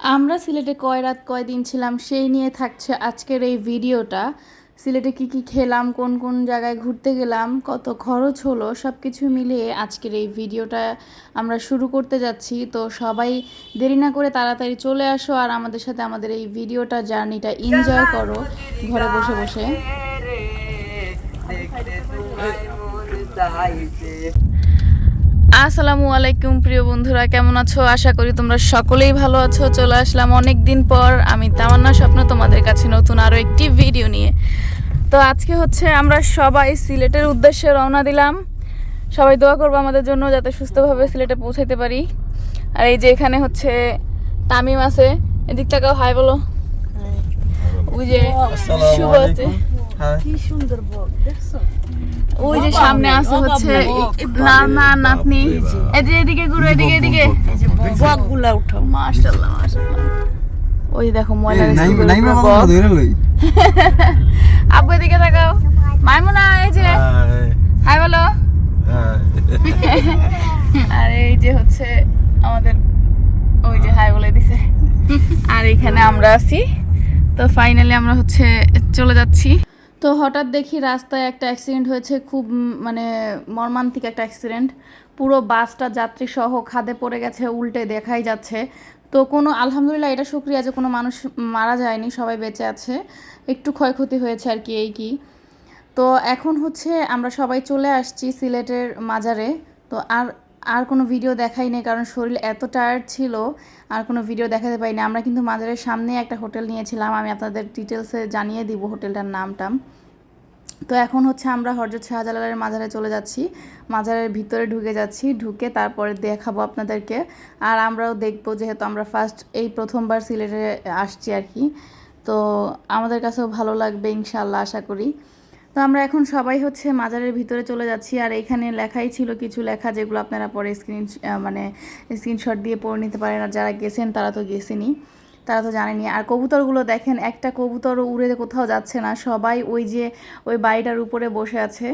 আমরা সিলেটে কয় রাত কয় দিন ছিলাম সেই নিয়ে থাকছে আজকের এই ভিডিওটা। সিলেটে কি কি খেলাম কোন কোন জায়গায় ঘুরতে গেলাম কত খরচ হলো সব কিছু মিলিয়ে আজকের এই ভিডিওটা আমরা শুরু করতে যাচ্ছি। তো সবাই দেরি না করে তাড়াতাড়ি চলে আসো আর আমাদের সাথে আমাদের এই ভিডিওটা জার্নিটা এনজয় করো ঘরে বসে বসে। আসসালামু আলাইকুম প্রিয় বন্ধুরা কেমন আছো? আশা করি তোমরা সকলেই ভালো আছো। চলে আসলাম অনেক দিন পর আমি তামান্না স্বপ্ন তোমাদের কাছে নতুন আরও একটি ভিডিও নিয়ে। তো আজকে হচ্ছে আমরা সবাই সিলেটের উদ্দেশ্যে রওনা দিলাম। সবাই দোয়া করব আমাদের জন্য যাতে সুস্থভাবে সিলেটে পৌঁছাতে পারি। আর এই যে এখানে হচ্ছে তামিম আছে। এদিক টাকাও হাই বলো। ওই যে শুভ আছে। কি সুন্দর দেখছ? ওই যে সামনে আছে হচ্ছে না না নাতনি। এদিকে এদিকে ঘুরো এদিকে এদিকে। বকগুলা উঠাও মাশাআল্লাহ মাশাআল্লাহ। ওই দেখো ময়লা আব্বু এদিকে তাকাও। মাইমুনা এই যে। হাই বলো। আর এই যে হচ্ছে আমাদের ওই যে হাই বলে দিছে। আর এখানে আমরা আছি। তো ফাইনালি আমরা হচ্ছে চলে যাচ্ছি। তো হঠাৎ দেখি রাস্তায় একটা অ্যাক্সিডেন্ট হয়েছে, খুব মানে মর্মান্তিক একটা অ্যাক্সিডেন্ট পুরো বাসটা যাত্রী সহ খাদে পড়ে গেছে, উল্টে দেখাই যাচ্ছে। তো কোনো, আলহামদুলিল্লাহ এটা শুক্রিয়া যে কোনো মানুষ মারা যায়নি, সবাই বেঁচে আছে। একটু ক্ষয়ক্ষতি হয়েছে আর কি এই কি। তো এখন হচ্ছে আমরা সবাই চলে আসছি সিলেটের মাজারে। তো আর আর কোনো ভিডিও দেখাই নেই, কারণ শরীর এত টায়ার্ড ছিল আর কোনো ভিডিও দেখাতে পাইনি আমরা কিন্তু মাজারের সামনে একটা হোটেল নিয়েছিলাম। আমি আপনাদের ডিটেলসে জানিয়ে দিব হোটেলটার নামটাম তো এখন হচ্ছে আমরা হরজত শাহজালালের মাজারে চলে যাচ্ছি। মাজারের ভিতরে ঢুকে যাচ্ছি। ঢুকে তারপরে দেখাবো আপনাদেরকে। আর আমরাও দেখব যেহেতু আমরা ফার্স্ট এই প্রথমবার সিলেটে আসছি আর কি। তো আমাদের কাছেও ভালো লাগবে ইনশাল্লাহ আশা করি। তো আমরা এখন সবাই হচ্ছে মাজারের ভিতরে চলে যাচ্ছি, আর এখানে লেখাই ছিল কিছু লেখা যেগুলো আপনারা পরে স্ক্রিন মানে স্ক্রিনশট দিয়ে পড়ে নিতে পারেন, আর যারা গেছেন তারা তো গেছেনি তারা তো জানেনি আর কবুতরগুলো দেখেন, একটা কবুতর উড়ে কোথাও যাচ্ছে না, সবাই ওই যে ওই বাড়িটার উপরে বসে আছে।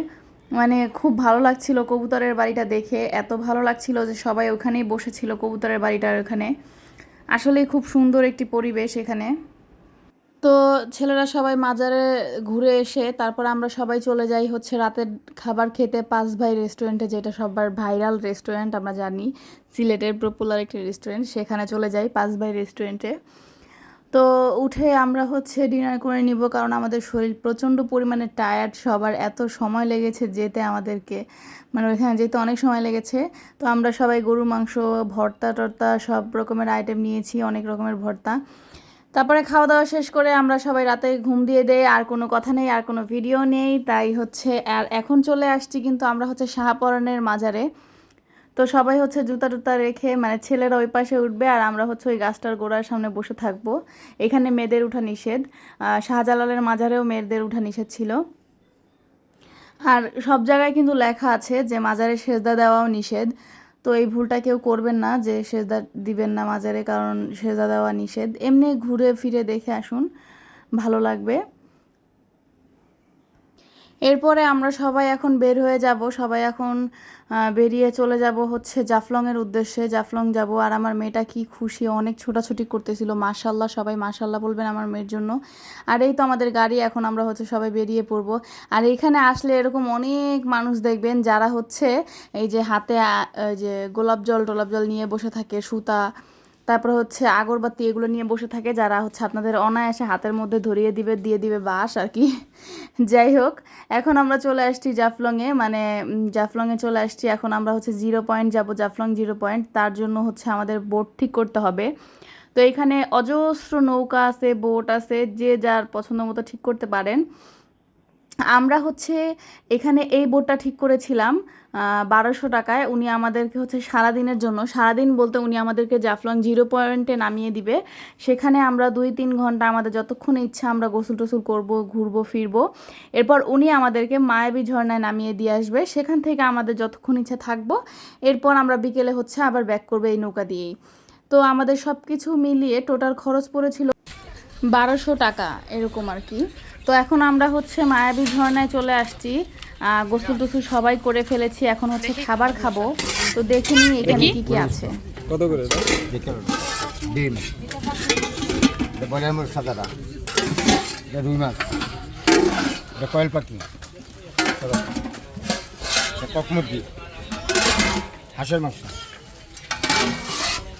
মানে খুব ভালো লাগছিল কবুতরের বাড়িটা দেখে, এত ভালো লাগছিল যে সবাই ওখানেই বসেছিল কবুতরের বাড়িটার ওখানে। আসলেই খুব সুন্দর একটি পরিবেশ এখানে। তো ছেলেরা সবাই মাজারে ঘুরে এসে তারপর আমরা সবাই চলে যাই হচ্ছে রাতের খাবার খেতে পাঁচ ভাই রেস্টুরেন্টে যেটা সবার ভাইরাল রেস্টুরেন্ট আমরা জানি। সিলেটের পপুলার একটি রেস্টুরেন্ট সেখানে চলে যাই পাঁচ ভাই রেস্টুরেন্টে তো উঠে আমরা হচ্ছে ডিনার করে নিব, কারণ আমাদের শরীর প্রচণ্ড পরিমাণে টায়ার্ড সবার এত সময় লেগেছে যেতে আমাদেরকে। মানে ওইখানে যেতে অনেক সময় লেগেছে। তো আমরা সবাই গরুর মাংস ভর্তা টর্তা সব রকমের আইটেম নিয়েছি, অনেক রকমের ভর্তা। তারপরে খাওয়া দাওয়া শেষ করে আমরা সবাই রাতে ঘুম দিয়ে দেই, আর কোনো কথা নেই, আর কোনো ভিডিও নেই। তাই হচ্ছে, আর এখন চলে আসছি কিন্তু আমরা হচ্ছে শাহপরানের মাজারে। তো সবাই হচ্ছে জুতা টুতা রেখে মানে ছেলেরা ওই পাশে উঠবে, আর আমরা হচ্ছে ওই গাছটার গোড়ার সামনে বসে থাকব। এখানে মেয়েদের উঠা নিষেধ। শাহজালালের মাজারেও মেয়েদের উঠা নিষেধ ছিল। আর সব জায়গায় কিন্তু লেখা আছে যে মাজারে সেজদা দেওয়াও নিষেধ। তো এই ভুলটা কেউ করবেন না যে সেজদা দিবেন না মাজারে কারণ সেজা দেওয়া নিষেধ। এমনি ঘুরে ফিরে দেখে আসুন, ভালো লাগবে। এরপরে আমরা সবাই এখন বের হয়ে যাব, সবাই এখন বেরিয়ে চলে যাব হচ্ছে জাফলংয়ের উদ্দেশ্যে। জাফলং যাব আর আমার মেয়েটা কি খুশি, অনেক ছোটাছুটি করতেছিল। মাশাল্লাহ, সবাই মাশাল্লাহ বলবেন আমার মেয়ের জন্য। আর এই তো আমাদের গাড়ি, এখন আমরা হচ্ছে সবাই বেরিয়ে পড়ব। আর এখানে আসলে এরকম অনেক মানুষ দেখবেন যারা হচ্ছে এই যে হাতে যে গোলাপ জল, টোলাপ জল নিয়ে বসে থাকে, সুতা তারপর হচ্ছে আগরবাতি এগুলো নিয়ে বসে থাকে, যারা হচ্ছে আপনাদের অনায়াসে হাতের মধ্যে ধরিয়ে দিবে, দিয়ে দিবে বাস আর কি। যাই হোক, এখন আমরা চলে আসছি জাফলংয়ে মানে জাফলংয়ে চলে আসছি। এখন আমরা হচ্ছে জিরো পয়েন্ট যাব, জাফলং জিরো পয়েন্ট। তার জন্য হচ্ছে আমাদের বোট ঠিক করতে হবে। তো এখানে অজস্র নৌকা আছে, বোট আছে, যে যার পছন্দ মতো ঠিক করতে পারেন। আমরা হচ্ছে এখানে এই বোটটা ঠিক করেছিলাম বারোশো টাকায়। উনি আমাদেরকে হচ্ছে সারাদিনের জন্য, সারাদিন বলতে উনি আমাদেরকে জাফলং জিরো পয়েন্টে নামিয়ে দিবে। সেখানে আমরা দুই তিন ঘণ্টা আমাদের যতক্ষণ ইচ্ছা আমরা গোসল টোসল করব, ঘুরবো, ফিরবো। এরপর উনি আমাদেরকে মায়াবী ঝর্ণায় নামিয়ে দিয়ে আসবে। সেখান থেকে আমাদের যতক্ষণ ইচ্ছা থাকব। এরপর আমরা বিকেলে হচ্ছে আবার ব্যাক করব এই নৌকা দিয়েই। তো আমাদের সব কিছু মিলিয়ে টোটাল খরচ পড়েছিল বারোশো টাকা, এরকম আর কি। তো এখন আমরা হচ্ছে মায়াবী ঝর্ণায় চলে আসছি। আহ, গোসল টোসল সবাই করে ফেলেছি এখন হচ্ছে খাবার খাব। তো দেখে নিই এখানে কি কি আছে। কত করে ডিম। সাদাটা রুই মাছ। কয়েল পাখি। কক মুরগি। হাঁসের মাংস।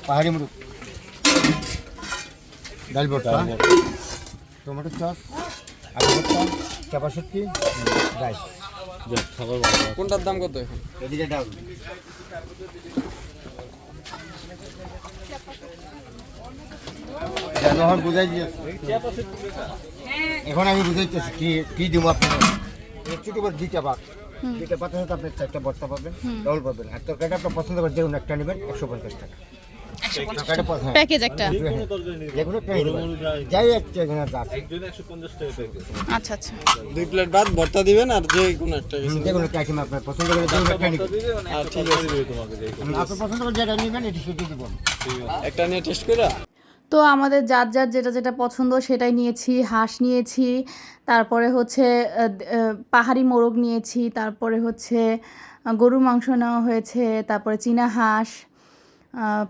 পাহাড়ি মুরগ। ডাল ভর্তা। টমেটো চপ ভর্তা রাইস কোনটার দাম কত এখন? এদিকে এখন বুঝাই দিয়েছি। এখন আমি বুঝাইতেছি কি কি দিব আপনার। ছোট করে দুইটা ভাগ। দুইটা পাতা সাথে আপনি চারটা বস্তা পাবেন ডবল পাবেন। আর তরকারিটা আপনার পছন্দ করে যে কোনো একটা নেবেন একশো পঞ্চাশ টাকা। প্যাকেজ একটা। যাই একটা এখানে আচ্ছা আচ্ছা। দুই প্লেট ভাত ভর্তা দিবেন আর যে কোনো একটা যে কোনো একটা আপনার পছন্দ করে যে একটা নেবেন। আর ঠিক আছে। আপনার পছন্দ করে যেটা নেবেন এটি সেটি দিব। একটা নিয়ে টেস্ট করে? তো আমাদের যার যার যেটা যেটা পছন্দ সেটাই নিয়েছি হাঁস নিয়েছি তারপরে হচ্ছে পাহাড়ি মোরগ নিয়েছি তারপরে হচ্ছে গরুর মাংস নেওয়া হয়েছে তারপরে চীনা হাঁস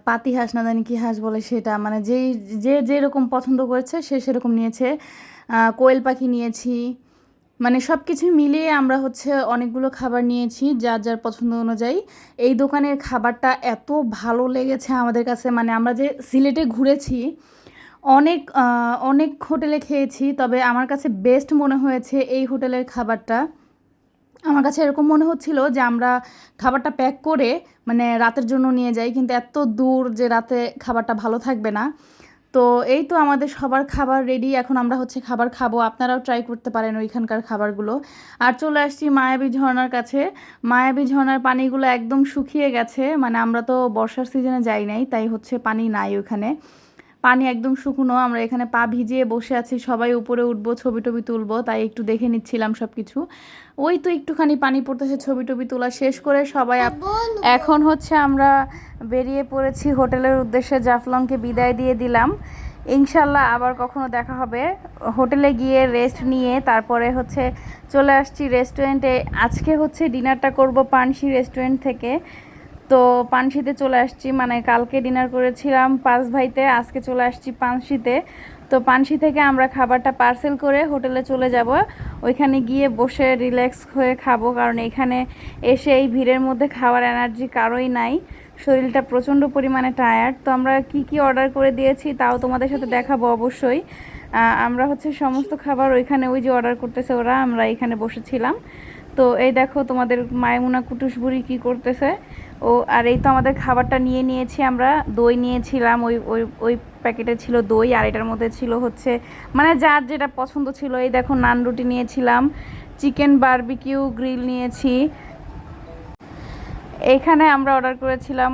পাতি হাঁস না জানি কী হাঁস বলে সেটা মানে যেই, যে যেরকম পছন্দ করেছে সে সেরকম নিয়েছে। কোয়েল পাখি নিয়েছি মানে সব কিছু মিলিয়ে আমরা হচ্ছে অনেকগুলো খাবার নিয়েছি যার যার পছন্দ অনুযায়ী। এই দোকানের খাবারটা এত ভালো লেগেছে আমাদের কাছে মানে আমরা যে সিলেটে ঘুরেছি, অনেক অনেক হোটেলে খেয়েছি, তবে আমার কাছে বেস্ট মনে হয়েছে এই হোটেলের খাবারটা। আমার কাছে এরকম মনে হচ্ছিল যে আমরা খাবারটা প্যাক করে মানে রাতের জন্য নিয়ে যাই, কিন্তু এত দূর যে রাতে খাবারটা ভালো থাকবে না। তো এই তো আমাদের সবার খাবার রেডি এখন আমরা হচ্ছে খাবার খাব। আপনারাও ট্রাই করতে পারেন ওইখানকার খাবারগুলো। আর চলে আসছি মায়াবী ঝর্ণার কাছে। মায়াবী ঝর্ণার পানিগুলো একদম শুকিয়ে গেছে। মানে আমরা তো বর্ষার সিজনে যাই নাই, তাই হচ্ছে পানি নাই ওখানে। পানি একদম শুকনো, আমরা এখানে পা ভিজিয়ে বসে আছি, সবাই উপরে উঠবো, ছবি টবি তুলবো, তাই একটু দেখে নিচ্ছিলাম সব কিছু ওই তো একটুখানি পানি পড়তেছে, ছবি টবি তোলা শেষ করে সবাই এখন হচ্ছে আমরা বেরিয়ে পড়েছি হোটেলের উদ্দেশ্যে, জাফলংকে বিদায় দিয়ে দিলাম। ইনশাল্লাহ আবার কখনো দেখা হবে। হোটেলে গিয়ে রেস্ট নিয়ে তারপরে হচ্ছে চলে আসছি রেস্টুরেন্টে আজকে হচ্ছে ডিনারটা করব পানসি রেস্টুরেন্ট থেকে। তো পানসিতে চলে আসছি মানে কালকে ডিনার করেছিলাম পাঁচ ভাইতে, আজকে চলে আসছি পানসিতে তো পানসি থেকে আমরা খাবারটা পার্সেল করে হোটেলে চলে যাব। ওইখানে গিয়ে বসে রিল্যাক্স হয়ে খাব, কারণ এখানে এসে এই ভিড়ের মধ্যে খাওয়ার এনার্জি কারোই নাই। শরীরটা প্রচণ্ড পরিমাণে টায়ার্ড তো আমরা কি কি অর্ডার করে দিয়েছি তাও তোমাদের সাথে দেখাবো অবশ্যই। আমরা হচ্ছে সমস্ত খাবার ওইখানে ওই যে অর্ডার করতেছে ওরা, আমরা এখানে বসেছিলাম। তো এই দেখো তোমাদের মায়মুনা কুটুস বুড়ি কী করতেছে। ও, আর এই তো আমাদের খাবারটা নিয়ে নিয়েছি আমরা। দই নিয়েছিলাম, ওই ওই ওই প্যাকেটে ছিল দই, আর এটার মধ্যে ছিল হচ্ছে মানে যার যেটা পছন্দ ছিল। এই দেখো, নান রুটি নিয়েছিলাম, চিকেন বারবিকিউ গ্রিল নিয়েছি। এখানে আমরা অর্ডার করেছিলাম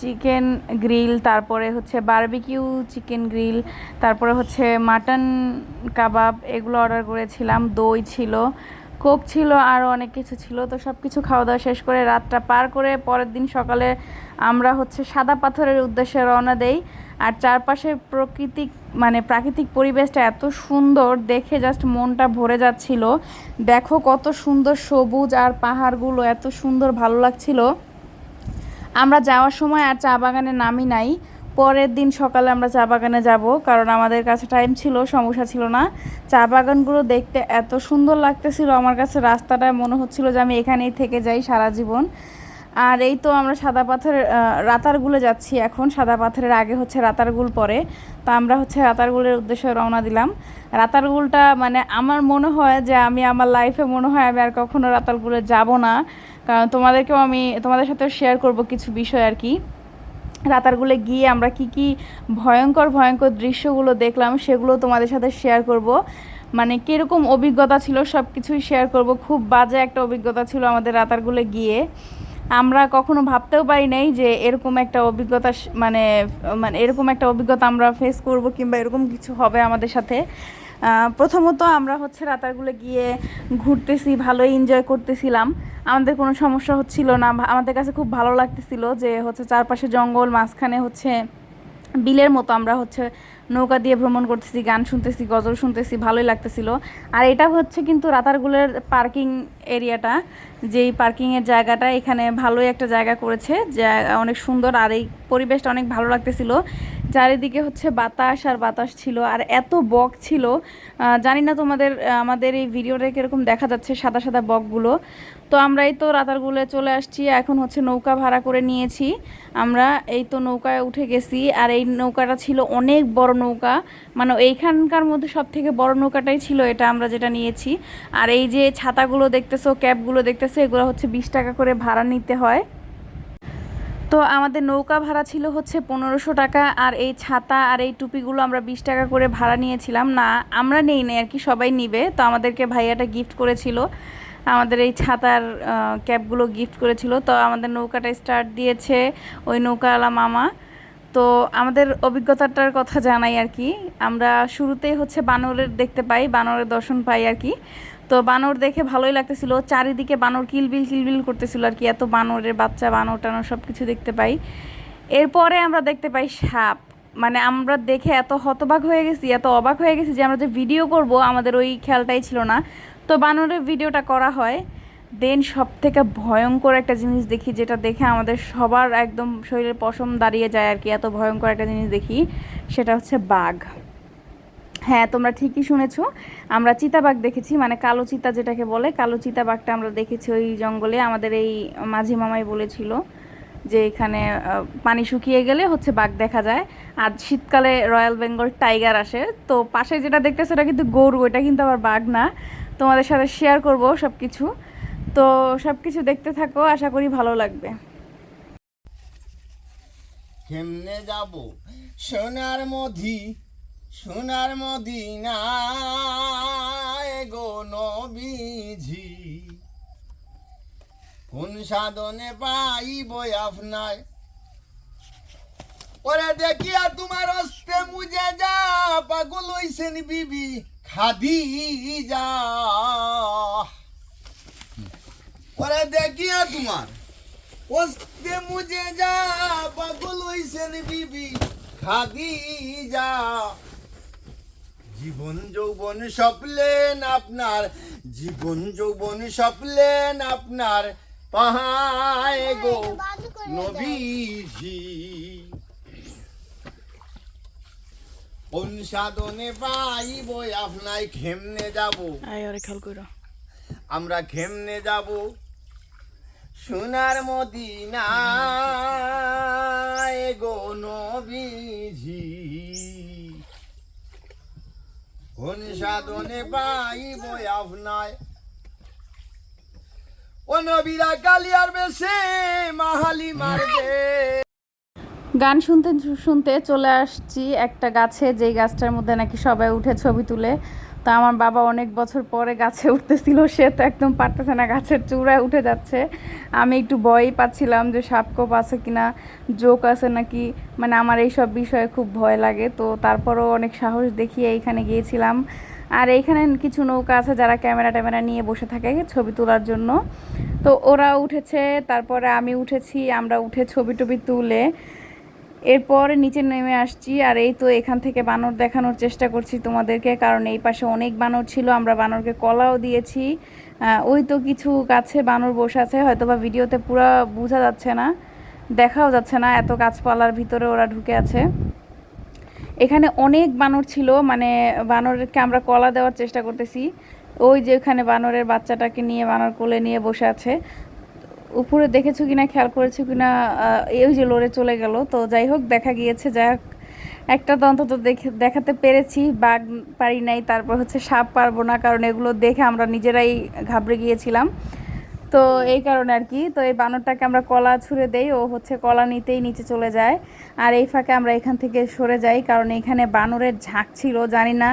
চিকেন গ্রিল, তারপরে হচ্ছে বারবিকিউ চিকেন গ্রিল, তারপরে হচ্ছে মাটন কাবাব, এগুলো অর্ডার করেছিলাম, দই ছিল। কোক ছিল আরও অনেক কিছু ছিল। তো সব কিছু খাওয়া দাওয়া শেষ করে রাতটা পার করে পরের দিন সকালে আমরা হচ্ছে সাদা পাথরের উদ্দেশ্যে রওনা দেই। আর চারপাশের প্রকৃতিক মানে প্রাকৃতিক পরিবেশটা এত সুন্দর, দেখে জাস্ট মনটা ভরে যাচ্ছিল। দেখো কত সুন্দর সবুজ আর পাহাড়গুলো, এত সুন্দর ভালো লাগছিল। আমরা যাওয়ার সময় আর চা বাগানে নামি নাই। পরের দিন সকালে আমরা চা বাগানে যাব কারণ আমাদের কাছে টাইম ছিল সমস্যা ছিল না। চা বাগানগুলো দেখতে এত সুন্দর লাগতেছিল আমার কাছে রাস্তাটা মনে হচ্ছিল যে আমি এখানেই থেকে যাই সারা জীবন। আর এই তো আমরা সাদা পাথরের আহ, রাতারগুলে যাচ্ছি এখন। সাদা পাথরের আগে হচ্ছে রাতারগুল পরে। তো আমরা হচ্ছে রাতারগুলের উদ্দেশ্যে রওনা দিলাম। রাতারগুলটা মানে আমার মনে হয় যে আমি আমার লাইফে মনে হয় আমি আর কখনো রাতারগুলে যাব না। কারণ তোমাদেরকেও আমি তোমাদের সাথে শেয়ার করব কিছু বিষয় আর কি। রাতারগুলে গিয়ে আমরা কি কি ভয়ঙ্কর ভয়ঙ্কর দৃশ্যগুলো দেখলাম, সেগুলো তোমাদের সাথে শেয়ার করব। মানে কীরকম অভিজ্ঞতা ছিল সব কিছুই শেয়ার করব। খুব বাজে একটা অভিজ্ঞতা ছিল আমাদের রাতারগুলে গিয়ে। আমরা কখনো ভাবতেও পারি নাই যে এরকম একটা অভিজ্ঞতা মানে মানে এরকম একটা অভিজ্ঞতা আমরা ফেস করব কিংবা এরকম কিছু হবে আমাদের সাথে। প্রথমত আমরা হচ্ছে রাতারগুলো গিয়ে ঘুরতেছি, ভালোই এনজয় করতেছিলাম। আমাদের কোনো সমস্যা হচ্ছিল না, আমাদের কাছে খুব ভালো লাগতেছিল যে হচ্ছে চারপাশে জঙ্গল, মাঝখানে হচ্ছে বিলের মতো আমরা হচ্ছে নৌকা দিয়ে ভ্রমণ করতেছি, গান শুনতেছি, গজল শুনতেছি, ভালোই লাগতেছিল। আর এটা হচ্ছে কিন্তু রাতারগুলের পার্কিং এরিয়াটা, যেই পার্কিংয়ের জায়গাটা এখানে ভালোই একটা জায়গা করেছে, যা অনেক সুন্দর আর এই পরিবেশটা অনেক ভালো লাগতেছিল। চারিদিকে হচ্ছে বাতাস আর বাতাস ছিল, আর এত বক ছিল। জানি না তোমাদের, আমাদের এই ভিডিওটা কীরকম দেখা যাচ্ছে, সাদা সাদা বকগুলো। তো আমরা এই তো রাতারগুলো চলে আসছি, এখন হচ্ছে নৌকা ভাড়া করে নিয়েছি। আমরা এই তো নৌকায় উঠে গেছি, আর এই নৌকাটা ছিল অনেক বড় নৌকা। মানে এইখানকার মধ্যে সব থেকে বড় নৌকাটাই ছিল এটা আমরা যেটা নিয়েছি। আর এই যে ছাতাগুলো দেখতেছো ক্যাবগুলো দেখতেছো, এগুলো হচ্ছে বিশ টাকা করে ভাড়া নিতে হয়। তো আমাদের নৌকা ভাড়া ছিল হচ্ছে পনেরোশো টাকা, আর এই ছাতা আর এই টুপিগুলো আমরা বিশ টাকা করে ভাড়া নিয়েছিলাম। না, আমরা নেই নাই আর কি, সবাই নিবে। তো আমাদেরকে ভাইয়াটা গিফট করেছিল। আমাদের এই ছাতার ক্যাপগুলো গিফট করেছিল। তো আমাদের নৌকাটা স্টার্ট দিয়েছে ওই নৌকাওয়ালা মামা। তো আমাদের অভিজ্ঞতাটার কথা জানাই আর কি। আমরা শুরুতেই হচ্ছে বানরের দেখতে পাই, বানরের দর্শন পাই আর কি। তো বানর দেখে ভালোই লাগতেছিল। চারিদিকে বানর কিলবিল কিলবিল করতেছিল আর কি। এত বানরের বাচ্চা, বানর টানর সব কিছু দেখতে পাই। এরপরে আমরা দেখতে পাই সাপ। মানে আমরা দেখে এত হতবাক হয়ে গেছি, এত অবাক হয়ে গেছি যে আমরা যে ভিডিও করব, আমাদের ওই খেয়ালটাই ছিল না। তো বানরের ভিডিওটা করা হয়। দেন সব থেকে ভয়ঙ্কর একটা জিনিস দেখি, যেটা দেখে আমাদের সবার একদম শরীরের পশম দাঁড়িয়ে যায় আর কি, এত ভয়ঙ্কর একটা জিনিস দেখি, সেটা হচ্ছে বাঘ। হ্যাঁ তোমরা ঠিকই শুনেছো। আমরা চিতাবাঘ দেখেছি মানে কালো চিতা যেটাকে বলে, কালো চিতাবাঘটা আমরা দেখেছি ওই জঙ্গলে। আমাদের এই মাঝি মামাই বলেছিল। যে এখানে পানি শুকিয়ে গেলে হচ্ছে বাঘ দেখা যায়। আর শীতকালে রয়্যাল বেঙ্গল টাইগার আসে। তো পাশে যেটা দেখতেছে ওটা কিন্তু গরু, এটা কিন্তু আবার বাঘ না। তোমাদের সাথে শেয়ার করব সব কিছু তো সব কিছু দেখতে থাকো, আশা করি ভালো লাগবে। কেমনে যাব? সোনার মধি, সোনার মদিনায় গো নবীজি। কোন সাধনে পাইব আপনায়? ওরে দেখিয়া তোমার অস্তে মুজে যা, পাগল হইছেন বিবি, খাদি যা। ওরে দেখিয়া তোমার ওস্তে মুজে যা, পাগল হইছেন বিবি, খাদি যা। জীবন যৌবন স্বপ্লেন আপনার, জীবন যৌবন স্বপ্লেন আপনার পাহায় গো নবীজি। কোন সাধনে পাইব আপনায় খেমনে যাব। আয় আরে খেয়াল করো। আমরা খেমনে যাব সোনার মদিনায় গো নবীজি। কোন সাধনে পাইব আপনায় কালিয়ার মাহালি গান শুনতে শুনতে চলে আসছি একটা গাছে, যেই গাছটার মধ্যে নাকি সবাই উঠে ছবি তুলে। তা আমার বাবা অনেক বছর পরে গাছে উঠতেছিল, সে তো একদম পারতেছে না, গাছের চূড়ায় উঠে যাচ্ছে। আমি একটু ভয়ই পাচ্ছিলাম যে সাপকোপ আছে কিনা, জোক আছে নাকি মানে আমার এই সব বিষয়ে খুব ভয় লাগে। তো তারপরও অনেক সাহস দেখিয়ে এইখানে গিয়েছিলাম। আর এইখানে কিছু নৌকা আছে যারা ক্যামেরা ট্যামেরা নিয়ে বসে থাকে ছবি তোলার জন্য। তো ওরা উঠেছে, তারপরে আমি উঠেছি, আমরা উঠে ছবি টবি তুলে এরপরে নিচে নেমে আসছি। আর এই তো এখান থেকে বানর দেখানোর চেষ্টা করছি তোমাদেরকে, কারণ এই পাশে অনেক বানর ছিল, আমরা বানরকে কলাও দিয়েছি। ওই তো কিছু গাছে বানর বসে আছে হয়তো বা ভিডিওতে পুরো বোঝা যাচ্ছে না, দেখাও যাচ্ছে না, এত গাছপালার ভিতরে ওরা ঢুকে আছে। এখানে অনেক বানর ছিল মানে বানরকে আমরা কলা দেওয়ার চেষ্টা করতেছি। ওই যে ওখানে বানরের বাচ্চাটাকে নিয়ে, বানর কোলে নিয়ে বসে আছে। উপরে দেখেছ কিনা, খেয়াল করেছ কিনা? এই যে লড়ে চলে গেল। তো যাই হোক, দেখা গিয়েছে, যাই হোক। একটা তো অন্তত দেখে, দেখাতে পেরেছি, বাঘ পারি নাই, তারপর হচ্ছে সাপ পারব না, কারণ এগুলো দেখে আমরা নিজেরাই ঘাবড়ে গিয়েছিলাম। তো এই কারণে আর কি। তো এই বানরটাকে আমরা কলা ছুঁড়ে দেই, ও হচ্ছে কলা নিতেই নিচে চলে যায়। আর এই ফাঁকে আমরা এখান থেকে সরে যাই, কারণ এখানে বানরের ঝাঁক ছিল, জানি না।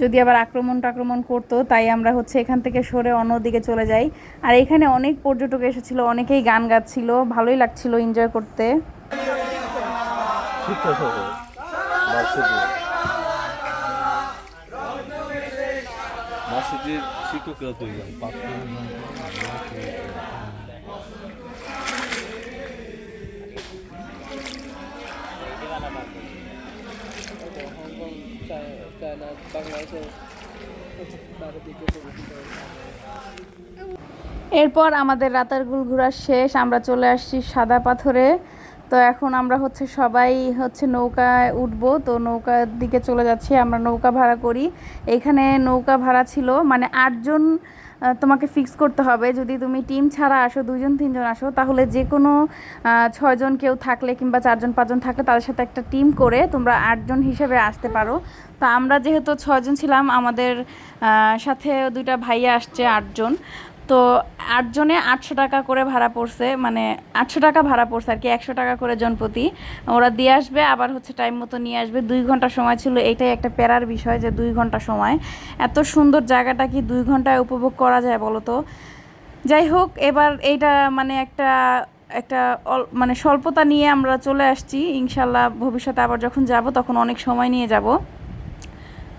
যদি আবার আক্রমণ টাক্রমণ করতো, তাই আমরা হচ্ছে এখান থেকে সরে অন্যদিকে চলে যাই। আর এখানে অনেক পর্যটক এসেছিল, অনেকেই গান গাচ্ছিল, ভালোই লাগছিল এনজয় করতে। শিক্ষকরা তৈরি হয় এরপর আমাদের রাতারগুল ঘোরা শেষ আমরা চলে আসছি সাদা পাথরে। তো এখন আমরা হচ্ছে সবাই হচ্ছে নৌকায় উঠবো। তো নৌকার দিকে চলে যাচ্ছি, আমরা নৌকা ভাড়া করি। এখানে নৌকা ভাড়া ছিল মানে আটজন তোমাকে ফিক্স করতে হবে। যদি তুমি টিম ছাড়া আসো, দুইজন, তিনজন আসো, তাহলে যে কোনো ছয়জন কেউ থাকলে কিংবা চারজন, পাঁচজন থাকলে তাদের সাথে একটা টিম করে তোমরা আটজন হিসেবে আসতে পারো। তো আমরা যেহেতু ছয়জন ছিলাম, আমাদের সাথে দুইটা ভাইয়া আসছে আটজন। তো আটজনে আটশো টাকা করে ভাড়া পড়ছে মানে আটশো টাকা ভাড়া পড়ছে আর কি, একশো টাকা করে জনপ্রতি। ওরা দিয়ে আসবে, আবার হচ্ছে টাইম মতো নিয়ে আসবে। দুই ঘণ্টা সময় ছিল, এটাই একটা প্যারার বিষয় যে দুই ঘণ্টা সময়। এত সুন্দর জায়গাটা কি দুই ঘন্টায় উপভোগ করা যায় বলো তো? যাই হোক, এবার এইটা মানে একটা একটা মানে স্বল্পতা নিয়ে আমরা চলে আসছি। ইনশাল্লাহ ভবিষ্যতে আবার যখন যাব, তখন অনেক সময় নিয়ে যাব।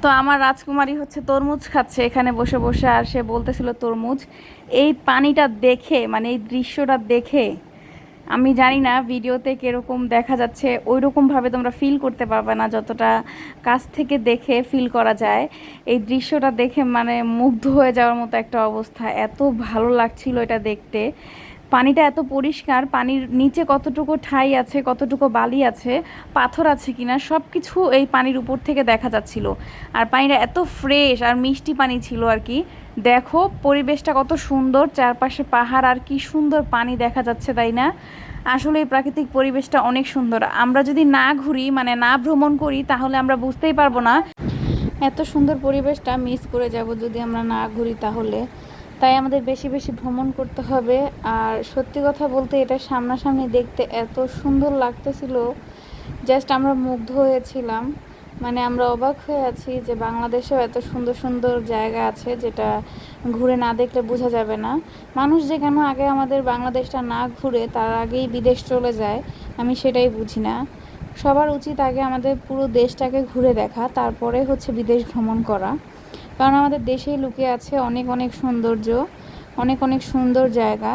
তো আমার রাজকুমারী হচ্ছে তরমুজ খাচ্ছে এখানে বসে বসে, আর সে বলতেছিল, তরমুজ, এই পানিটা দেখে মানে এই দৃশ্যটা দেখে, আমি জানি না ভিডিওতে কীরকম দেখা যাচ্ছে ওই রকমভাবে তোমরা ফিল করতে পারবে না যতটা কাছ থেকে দেখে ফিল করা যায়। এই দৃশ্যটা দেখে মানে মুগ্ধ হয়ে যাওয়ার মতো একটা অবস্থা। এত ভালো লাগছিল এটা দেখতে। পানিটা এত পরিষ্কার, পানির নিচে কতটুকু ঠাই আছে, কতটুকু বালি আছে, পাথর আছে কিনা সব কিছু এই পানির উপর থেকে দেখা যাচ্ছিল। আর পানিটা এত ফ্রেশ আর মিষ্টি পানি ছিল আর কি। দেখো, পরিবেশটা কত সুন্দর, চারপাশে পাহাড়, আর কি সুন্দর পানি দেখা যাচ্ছে, তাই না? আসলে এই প্রাকৃতিক পরিবেশটা অনেক সুন্দর। আমরা যদি না ঘুরি মানে না ভ্রমণ করি, তাহলে আমরা বুঝতেই পারব না। এত সুন্দর পরিবেশটা মিস করে যাব যদি আমরা না ঘুরি তাহলে। তাই আমাদের বেশি বেশি ভ্রমণ করতে হবে। আর সত্যি কথা বলতে এটা সামনাসামনি দেখতে এত সুন্দর লাগতেছিল। জাস্ট আমরা মুগ্ধ হয়েছিলাম। মানে আমরা অবাক হয়ে আছি যে বাংলাদেশেও এত সুন্দর সুন্দর জায়গা আছে যেটা ঘুরে না দেখলে বোঝা যাবে না। মানুষ যে কেন আগে আমাদের বাংলাদেশটা না ঘুরে, তার আগেই বিদেশ চলে যায়, আমি সেটাই বুঝি না। সবার উচিত আগে আমাদের পুরো দেশটাকে ঘুরে দেখা, তারপরে হচ্ছে বিদেশ ভ্রমণ করা। কারণ আমাদের দেশেই লুকিয়ে আছে অনেক অনেক সৌন্দর্য, অনেক অনেক সুন্দর জায়গা।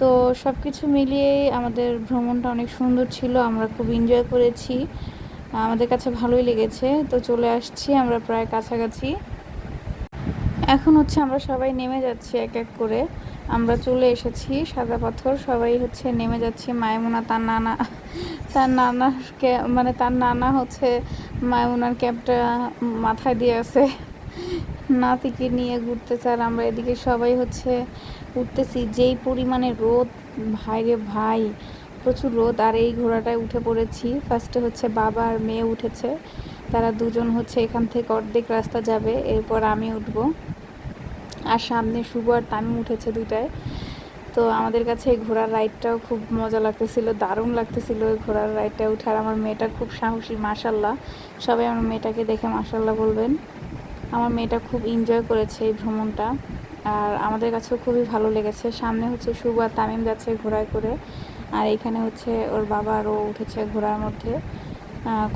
তো সব কিছু মিলিয়েই আমাদের ভ্রমণটা অনেক সুন্দর ছিল, আমরা খুব এনজয় করেছি। আমাদের কাছে ভালোই লেগেছে। তো চলে আসছি আমরা প্রায় কাছাকাছি। এখন হচ্ছে আমরা সবাই নেমে যাচ্ছি এক এক করে। আমরা চলে এসেছি সাদা পাথর, সবাই হচ্ছে নেমে যাচ্ছি। মায়মুনা তার নানা, তার নানাকে মানে তার নানা হচ্ছে মায়মুনার ক্যাবটা মাথায় দিয়ে আছে। নাতিকে নিয়ে ঘুরতেছে আর আমরা এদিকে সবাই হচ্ছে উঠতেছি। যেই পরিমাণে রোদ ভাই রে ভাই, প্রচুর রোদ আর এই ঘোড়াটায় উঠে পড়েছি। ফার্স্টে হচ্ছে বাবা আর মেয়ে উঠেছে। তারা দুজন হচ্ছে এখান থেকে অর্ধেক রাস্তা যাবে, এরপর আমি উঠবো। আর সামনে শুভ আর তামিম উঠেছে দুইটায়। তো আমাদের কাছে এই ঘোড়ার রাইডটাও খুব মজা লাগতেছিল, দারুণ লাগতেছিল ওই ঘোড়ার রাইডটা উঠার। আমার মেয়েটা খুব সাহসী মাসাল্লাহ সবাই আমার মেয়েটাকে দেখে মাসাল্লাহ বলবেন। আমার মেয়েটা খুব এনজয় করেছে এই ভ্রমণটা। আর আমাদের কাছেও খুবই ভালো লেগেছে। সামনে হচ্ছে শুভ আর তামিম যাচ্ছে ঘোড়ায় করে। আর এখানে হচ্ছে ওর বাবা আরও উঠেছে ঘোড়ার মধ্যে।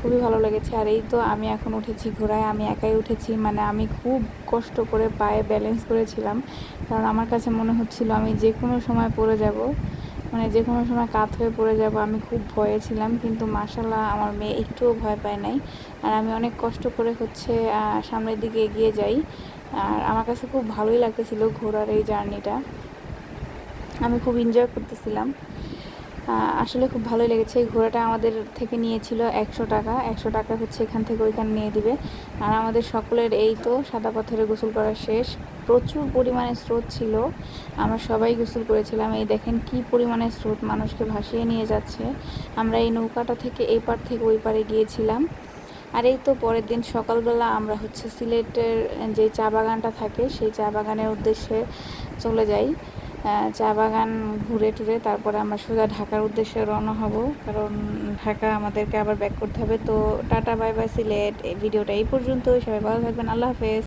খুবই ভালো লেগেছে। আর এই তো আমি এখন উঠেছি ঘোড়ায়। আমি একাই উঠেছি। মানে আমি খুব কষ্ট করে পায়ে ব্যালেন্স করেছিলাম। কারণ আমার কাছে মনে হচ্ছিল আমি যে কোনো সময় পড়ে যাব। মানে যে কোনো সময় কাত হয়ে পড়ে যাব, আমি খুব ভয়ে ছিলাম, কিন্তু মাসাল্লাহ আমার মেয়ে একটুও ভয় পায় নাই। আর আমি অনেক কষ্ট করে হচ্ছে সামনের দিকে এগিয়ে যাই। আর আমার কাছে খুব ভালোই লাগতেছিল ঘোরার এই জার্নিটা। আমি খুব এনজয় করতেছিলাম। আসলে খুব ভালোই লেগেছে। এই ঘোড়াটা আমাদের থেকে নিয়েছিল একশো টাকা। একশো টাকা হচ্ছে এখান থেকে ওইখানে নিয়ে দিবে। আর আমাদের সকলের এই তো সাদা পাথরে গোসল করা শেষ। প্রচুর পরিমাণে স্রোত ছিল। আমরা সবাই গোসল করেছিলাম। এই দেখেন কি পরিমাণে স্রোত মানুষকে ভাসিয়ে নিয়ে যাচ্ছে। আমরা এই নৌকাটা থেকে এই পার থেকে ওই পারে গিয়েছিলাম। আর এই তো পরের দিন সকালবেলা আমরা হচ্ছে সিলেটের যে চা বাগানটা থাকে, সেই চা বাগানের উদ্দেশ্যে চলে যাই। চা বাগান ঘুরে টুরে, তারপরে আমরা সোজা ঢাকার উদ্দেশ্যে রওনা হব। কারণ ঢাকা আমাদেরকে আবার ব্যাক করতে হবে। তো টাটা বাই বাই সিলেট। এই ভিডিওটা এই পর্যন্ত সবাই ভালো থাকবেন। আল্লাহ হাফেজ।